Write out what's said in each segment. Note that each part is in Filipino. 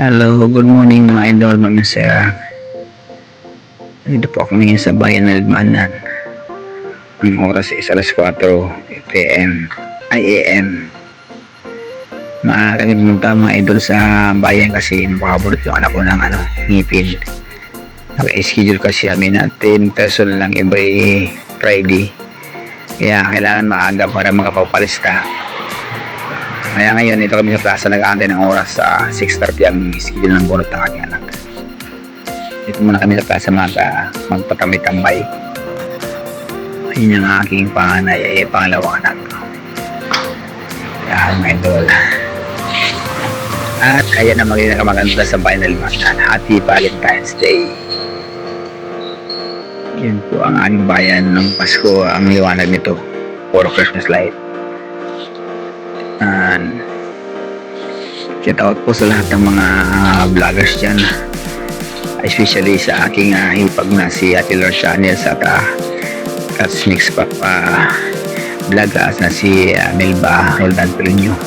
Hello, good morning mga idol, mga sir. Dito po ako ngayon sa bayan ng Lidmanan. Ang oras is alas 4 p.m. ay a.m. Maaari pumunta mga idol sa bayan kasi makaburot yung anak ko ng ano, ngipin. Naka-schedule kasi kami natin person lang every Friday. Kaya kailangan maaga para makapapalista. Kaya ngayon, ito kami sa plaza nag-aantay ng oras sa 6.30 ang schedule ng bunot ng aking anak. Dito muna kami sa plaza mga magpatambay-tambay. Ayun ang aking panganay, eh, pangalawang anak. Yan, mga idol. At kaya na magiging nakamaganda sa final match. Happy Valentine's Day. Yun po ang aming bayan ng Pasko, ang liwanag nito. Puro Christmas light. And shout out po sa lahat ng mga vloggers dyan. Especially sa aking uh, hipag na si Ate Lord Channels at uh, Cats Mix Papa vloggers na si uh, Melba Roldan Peluño.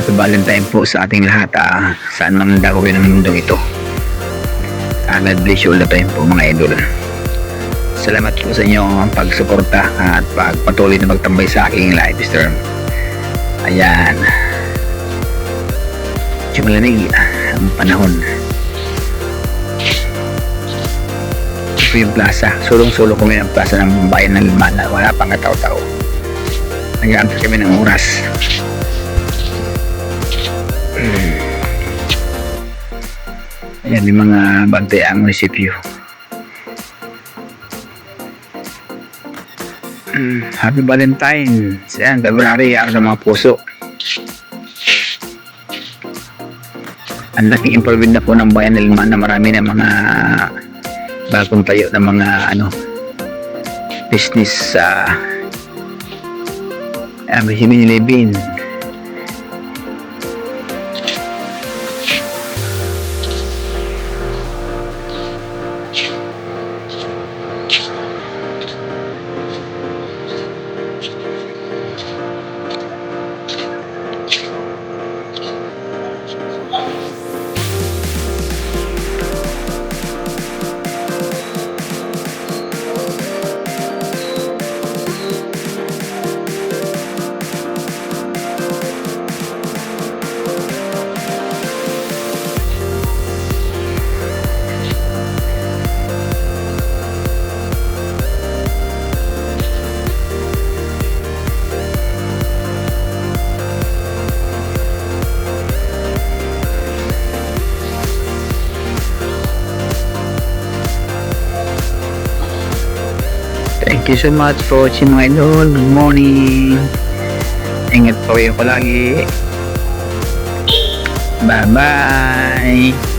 At Valentine po sa ating lahat uh, saan man dako ng mundong ito. Uh, God bless you all the time po mga idol. Salamat po sa inyong pagsuporta at pagpatuloy na magtambay sa aking live stream. Ayan. Malamig ang panahon. Ito yung plaza. Sulong-sulo kami ng plaza ng bayan ng Limana. Wala pang kataw-taw. Nag-aantay kami ng oras. Hmm. Ayan yung mga bantay ang munisipyo. Mm, Happy Valentine. Yan, February ako sa mga puso. Ang laking improvement na po ng bayan ng na marami na mga bagong tayo na mga ano business sa uh, uh, 7-Eleven. Thank you so much for watching mga idol. Good morning. Ingat po kayo palagi. Bye-bye.